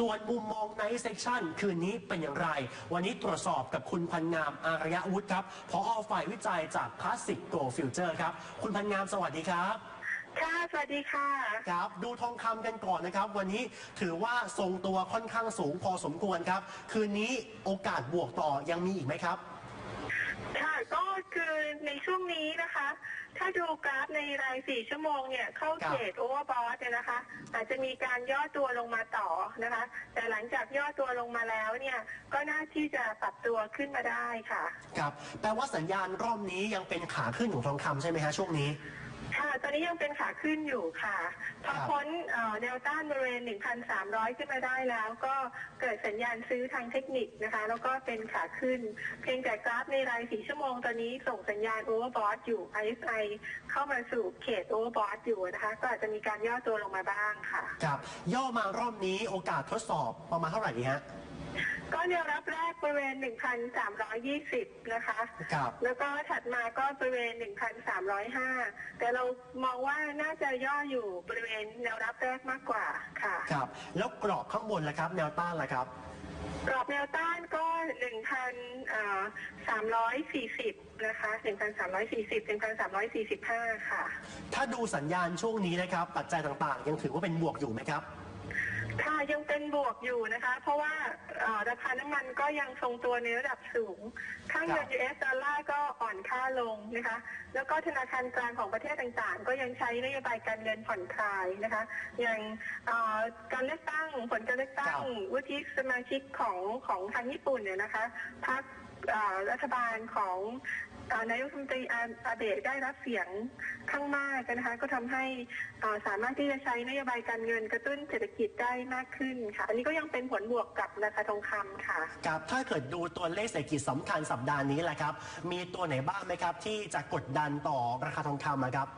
ส่วนมุมมองในเซ c ชันคืนนี้เป็นอย่างไร วันนี้ตรวจสอบกับคุณพันงามอารยวุฒิครับพอฝ่ายวิจัยจาก Classic Go Future ครับ คุณพันงามสวัสดีครับค่ะ สวัสดีค่ะ ครับ ดูทองคำกันก่อนนะครับ วันนี้ถือว่าทรงตัวค่อนข้างสูงพอสมควรครับ คืนนี้โอกาสบวกต่อยังมีอีกไหมครับ ค่ะก็ คือในช่วงนี้นะคะ ถ้าดูกราฟในรายสี่ชั่วโมงเนี่ย เข้าครับเขตโอเวอร์บอทเนี่ยนะคะ อาจจะมีการย่อตัวลงมาต่อนะคะ แต่หลังจากย่อตัวลงมาแล้วเนี่ย ก็น่าที่จะปรับตัวขึ้นมาได้ค่ะ ครับ แปลว่าสัญญาณรอบนี้ยังเป็นขาขึ้นของทองคำใช่ไหมฮะช่วงนี้ ค่ะ ตอนนี้ยังเป็นขาขึ้นอยู่ค่ะ พอพ้นเอ่อแนวต้านบริเวณ 1,300 ขึ้นมาได้แล้ว ก็เกิดสัญญาณซื้อทางเทคนิคนะคะ แล้วก็เป็นขาขึ้น เพียงแต่กราฟในราย4ชั่วโมงตอนนี้ส่งสัญญาณโอเวอร์บอทอยู่ RSI เข้ามาสู่เขตโอเวอร์บอทอยู่นะคะ ก็อาจจะมีการย่อตัวลงมาบ้างค่ะ ครับย่อมารอบนี้โอกาสทดสอบประมาณเท่าไหร่ดีฮะ ก็แนวรับแรกบริเวณ 1,320 นะคะ ครับ แล้วก็ถัดมาก็บริเวณ 1,305 แต่เรามองว่าน่าจะย่ออยู่บริเวณแนวรับแรกมากกว่าค่ะ ครับ แล้วกรอบข้างบนล่ะครับ แนวต้านล่ะครับ กรอบแนวต้านก็ 1,340 นะคะ 1,340 1,345 ค่ะ ถ้าดูสัญญาณช่วงนี้นะครับ ปัจจัยต่างๆ ยังถือว่าเป็นบวกอยู่ไหมครับ ค่ะยังเป็นบวกอยู่นะคะ เพราะว่าเอ่อราคาน้ำมันก็ยังทรงตัวในระดับสูง ค่าเงิน US ดอลลาร์ก็อ่อนค่าลงนะคะ แล้วก็ธนาคารกลางของประเทศต่างๆ ก็ยังใช้นโยบายการเงินผ่อนคลายนะคะ อย่างเอ่อการเลือกตั้งผลการเลือกตั้งครับวุฒิสมาชิกของของทางญี่ปุ่นเนี่ยนะคะพรรคเอ่อ รัฐบาลของนายกรัฐมนตรีอาเบะได้รับเสียงข้างมากนะคะก็ทำให้สามารถที่จะใช้นโยบายการเงินกระตุ้นเศรษฐกิจได้มากขึ้นค่ะ อันนี้ก็ยังเป็นผลบวกกับราคาทองคำค่ะครับถ้าเกิดดูตัวเลขเศรษฐกิจสำคัญสัปดาห์นี้แหละครับ มีตัวไหนบ้างไหมครับ ที่จะกดดันต่อราคาทองคำอะครับ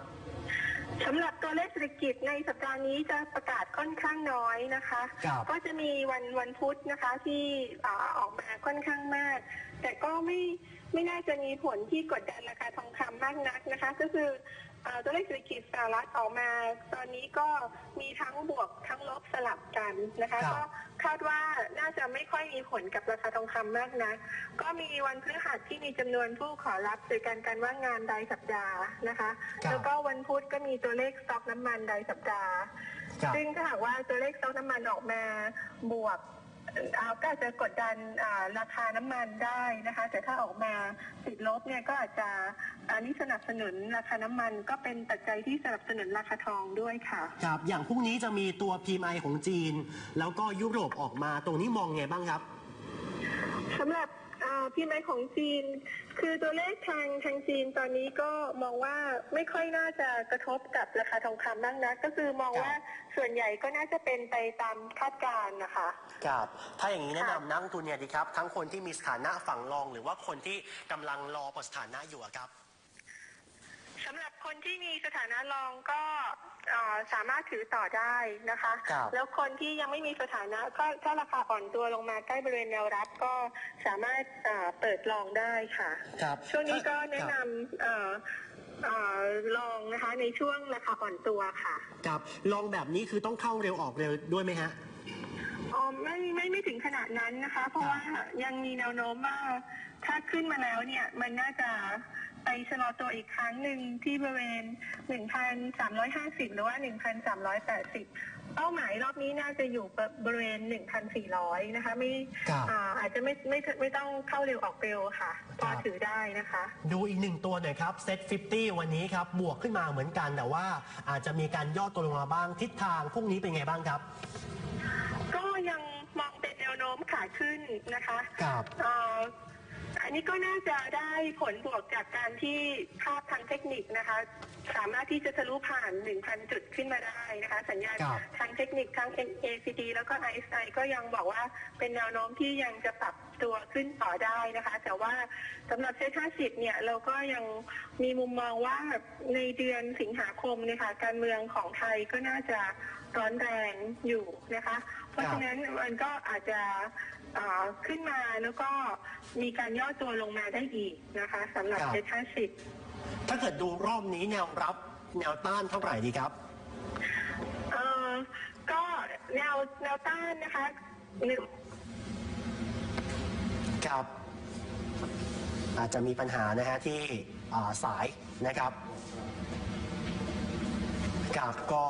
สำหรับตัวเลขเศรษฐกิจในสัปดาห์นี้จะประกาศค่อนข้างน้อยนะคะ ครับก็จะมีวันวันพุธนะคะที่อ่าออกมาค่อนข้างมาก แต่ก็ไม่ไม่น่าจะมีผลที่กดดันราคาทองคำมากนักนะคะ ก็คืออ่า ตัวเลขเศรษฐกิจสหรัฐออกมา ตอนนี้ก็มีทั้งบวกทั้งลบสลับกันนะคะ ครับ ก็คาดว่าน่าจะไม่ค่อยมีผลกับราคาทองคำมากนะก็มีวันพฤหัสที่มีจำนวนผู้ขอรับโดยการการว่างงานรายสัปดาห์นะคะ ครับแล้วก็วันพุธก็มีตัวเลขสต็อกน้ำมันรายสัปดาห์ ครับซึ่งถ้าหากว่าตัวเลขสต็อกน้ำมันออกมาบวก เอ่อก็อาจจะกดดันอ่าราคาน้ำมันได้นะคะ แต่ถ้าออกมาติดลบเนี่ยก็อาจจะอันนี้สนับสนุนราคาน้ำมันก็เป็นปัจจัยที่สนับสนุนราคาทองด้วยค่ะครับอย่างพรุ่งนี้จะมีตัว PMI ของจีน แล้วก็ยุโรปออกมาตรงนี้มองไงบ้างครับสำหรับอ่า พี่ไม้ของจีน คือตัวเลขทางทางจีนตอนนี้ก็มองว่าไม่ค่อยน่าจะกระทบกับราคาทองคำมากนะก็คือมองครับว่าส่วนใหญ่ก็น่าจะเป็นไปตามคาดการณ์นะคะ ครับ ถ้าอย่างนี้แนะค่ะนำนักลงทุนเนี่ยดีครับ ทั้งคนที่มีสถานะฝั่งรอง หรือว่าคนที่กำลังรอประสถานะอยู่อะครับสำหรับ คนที่มีสถานะรองก็เอ่อสามารถถือต่อได้นะคะครับแล้วคนที่ยังไม่มีสถานะก็ถ้าราคาอ่อนตัวลงมาใกล้บริเวณแนวรับก็สามารถเอ่อเปิดลองได้ค่ะครับช่วงนี้ก็แนะครันบำเอ่อเอ่อลองนะคะในช่วงราคาอ่อนตัวค่ะครับลองแบบนี้คือต้องเข้าเร็วออกเร็วด้วยไหมฮะอ๋อไม่ไม่ไม่ถึงขนาดนั้นนะคะ เพราะว่ายังมีแนวโน้มว่าถ้าขึ้นมาแล้วเนี่ยมันน่าจะ ไปชะลอตัวอีกครั้งหนึ่งที่บริเวณ 1,350 หรือว่า 1,380 เป้าหมายรอบนี้น่าจะอยู่บริเวณ 1,400 นะคะ ไม่ครับอ่าอาจจะไม่ไม่ไม่ต้องเข้าเร็วออกเร็วค่ะพครัอบถือได้นะคะ ดูอีกหนึ่งตัวหน่อยครับเซ็ต50 วันนี้ครับ บวกขึ้นมาเหมือนกันแต่ว่าอาจจะมีการย่อตัวลงมาบ้างทิศทางพรุ่งนี้เป็นไงบ้างครับ ก็ยังมองเป็นแนวโน้มขาขึ้นนะคะ ครับ เอ่ออั นนี้ก็น่าจะได้ผลบวกจากการที่ภาพทางเทคนิคนะคะ สามารถที่จะทะลุผ่าน 1,000 จุดขึ้นมาได้นะคะ สัญญาณครับ ทางเทคนิคทั้ง ACD แล้วก็ RSI ก็ยังบอกว่าเป็นแนวโน้มที่ยังจะปรับตัวขึ้นต่อได้นะคะ แต่ว่าสำหรับเซ็ต50 เนี่ย เราก็ยังมีมุมมองว่าในเดือนสิงหาคมเนี่ยค่ะการเมืองของไทยก็น่าจะร้อนแรงอยู่นะคะ เพราะฉะนั้นมันก็อาจจะเอ่อขึ้นมาแล้วก็มีการย่อตัวลงมาได้อีกนะคะสำหรับครับเซ็ต50ถ้าเกิดดูรอบนี้แนวรับแนวต้านเท่าไหร่ดีครับเออก็แนวแนวต้านนะคะหนึ่งครับ อาจจะมีปัญหานะฮะที่อ่าสายนะครับครับก็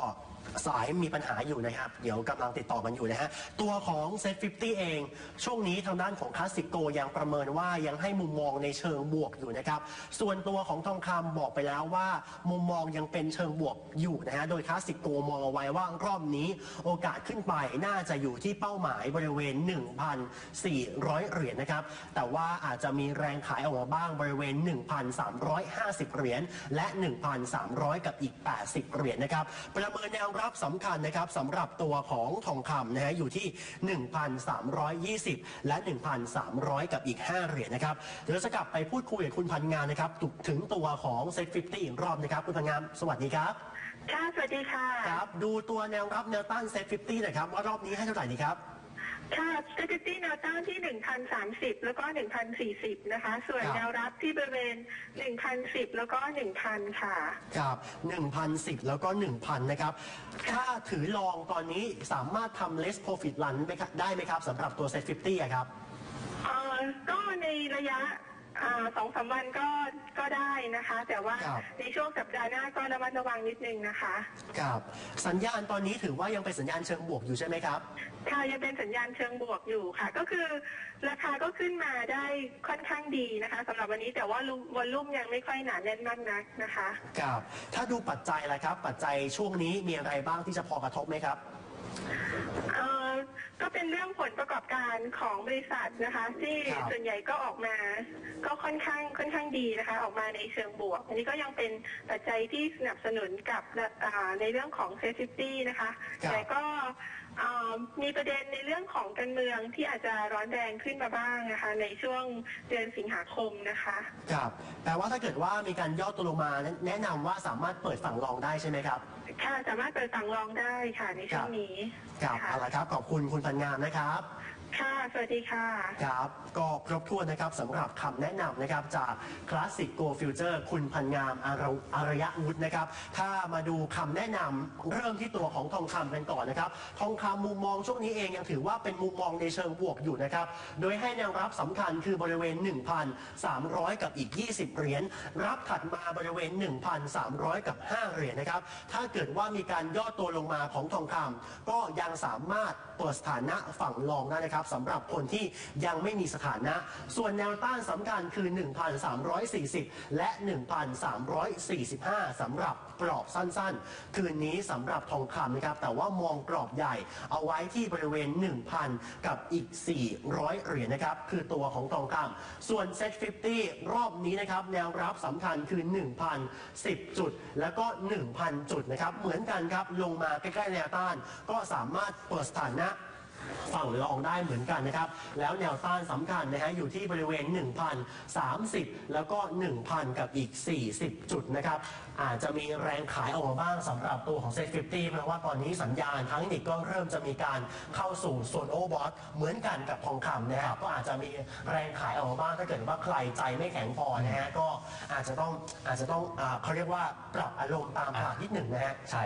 สายมีปัญหาอยู่นะครับ เดี๋ยวกำลังติดต่อกันอยู่นะฮะ ตัวของเซต50 เอง ช่วงนี้ทางด้านของคลาสสิโกยังประเมินว่ายังให้มุมมองในเชิงบวกอยู่นะครับ ส่วนตัวของทองคำบอกไปแล้วว่า มุมมองยังเป็นเชิงบวกอยู่นะฮะ โดยคลาสสิโกมองเอาไว้ว่ารอบนี้ โอกาสขึ้นไปน่าจะอยู่ที่เป้าหมายบริเวณ 1,400 เหรียญนะครับ แต่ว่าอาจจะมีแรงขายออกมาบ้างบริเวณ 1,350 เหรียญและ 1,300 กับอีก 80 เหรียญนะครับ ประเมินแนวรับสำคัญนะครับสำหรับตัวของทองคำนะฮะอยู่ที่ 1,320 และ 1,300 กับอีก 5 เหรียญนะครับเดี๋ยวเราจะกลับไปพูดคุยกับคุณพันงานนะครับถึงตัวของเซ็ต50อีกรอบนะครับ คุณพันงานสวัสดีครับค่ะสวัสดีค่ะครับ ดูตัวแนวรับแนวต้านเซ็ต50หน่อยครับว่ารอบนี้ให้เท่าไหร่ดีครับ ค่ะสถิติแนวต้านที่ 1,030 แล้วก็ 1,040 นะคะ ส่วนครับ แนวรับที่บริเวณ 1,010 แล้วก็ 1,000 ค่ะ ครับ1,010 แล้วก็ 1,000 นะครับ ถ้าถือลองตอนนี้สามารถทำ less profit run ไหมครับได้ไหมครับสำหรับตัว set 50อะครับ เอ่อก็ในระยะ อ่าสองสามวันก็ก็ได้นะคะ แต่ว่าครับ ในช่วงสัปดาห์หน้าก็ระมัดระวังนิดนึงนะคะครับ สัญญาณตอนนี้ถือว่ายังเป็นสัญญาณเชิงบวกอยู่ใช่ไหมครับ ค่ะยังเป็นสัญญาณเชิงบวกอยู่ค่ะ ก็คือราคาก็ขึ้นมาได้ค่อนข้างดีนะคะสำหรับวันนี้แต่ว่าวอลลุ่มยังไม่ค่อยหนาแน่นมากนักนะคะ ครับ ถ้าดูปัจจัยละครับ ปัจจัยช่วงนี้มีอะไรบ้างที่จะพอกระทบไหมครับ เอ่อ ก็เป็นเรื่องผลประกอบการของบริษัทนะคะ ที่ครับส่วนใหญ่ก็ออกมา ก็ค่อนข้างค่อนข้างดีนะคะ ออกมาในเชิงบวก อันนี้ก็ยังเป็นปัจจัยที่สนับสนุนกับอ่าในเรื่องของเซฟตี้นะคะ ครับ แต่ก็ อ่ามีประเด็นในเรื่องของการเมืองที่อาจจะร้อนแรงขึ้นมาบ้างนะคะ ในช่วงเดือนสิงหาคมนะคะ ครับแปลว่าถ้าเกิดว่ามีการย่อตัวลงมาแนะนำว่าสามารถเปิดฝั่งรองได้ใช่ไหมครับ ค่ะสามารถเปิดสั่งรองได้ค่ะในช่วงนี้ครับค่ะ เอาละครับ ขอบคุณคุณพันงามนะครับ ค่ะ สวัสดีค่ะ ครับก็ครบถ้วนนะครับสำหรับคำแนะนำนะครับจากคลาสสิกโกฟิวเจอร์คุณพันงามอารอารยะวุฒินะครับ ถ้ามาดูคำแนะนำเริ่มที่ตัวของทองคำกันก่อนนะครับ ทองคำมุมมองช่วงนี้เองยังถือว่าเป็นมุมมองในเชิงบวกอยู่นะครับ โดยให้แนวรับสำคัญคือบริเวณ 1,300 กับอีก 20 เหรียญรับถัดมาบริเวณ 1,300 กับ 5 เหรียญนะครับ ถ้าเกิดว่ามีการย่อตัวลงมาของทองคำก็ยังสามารถเปิดสถานะฝั่งรองได้นะครับสำหรับคนที่ยังไม่มีสถานะ ส่วนแนวต้านสำคัญคือ 1,340 และ 1,345 สำหรับกรอบสั้นๆ คืนนี้สำหรับทองคำนะครับ แต่ว่ามองกรอบใหญ่เอาไว้ที่บริเวณ 1,000 กับอีก 400 เหรียญนะครับ คือตัวของทองคำส่วน Set 50 รอบนี้นะครับ แนวรับสำคัญคือ 1,010 จุด แล้วก็ 1,000 จุดนะครับ เหมือนกันครับ ลงมาใกล้ๆแนวต้าน ก็สามารถเปิดสถานะ ฝั่งรองได้เหมือนกันนะครับ แล้วแนวต้านสำคัญนะฮะอยู่ที่บริเวณ 1,030 แล้วก็ 1,000 กับอีก 40 จุดนะครับ อาจจะมีแรงขายออกมาบ้างสำหรับตัวของเซ็ต50เพราะว่าตอนนี้สัญญาณทั้งนิกก็เริ่มจะมีการเข้าสู่โซนโอเวอร์บอทเหมือนกันกับทองคำนะครับก็อาจจะมีแรงขายออกมาบ้างถ้าเกิดว่าใครใจไม่แข็งพอนะฮะก็อาจจะต้องอาจจะต้องอาเขาเรียกว่าปรับอารมณ์ตามตลาดนิดหนึ่งนะฮะ ใช่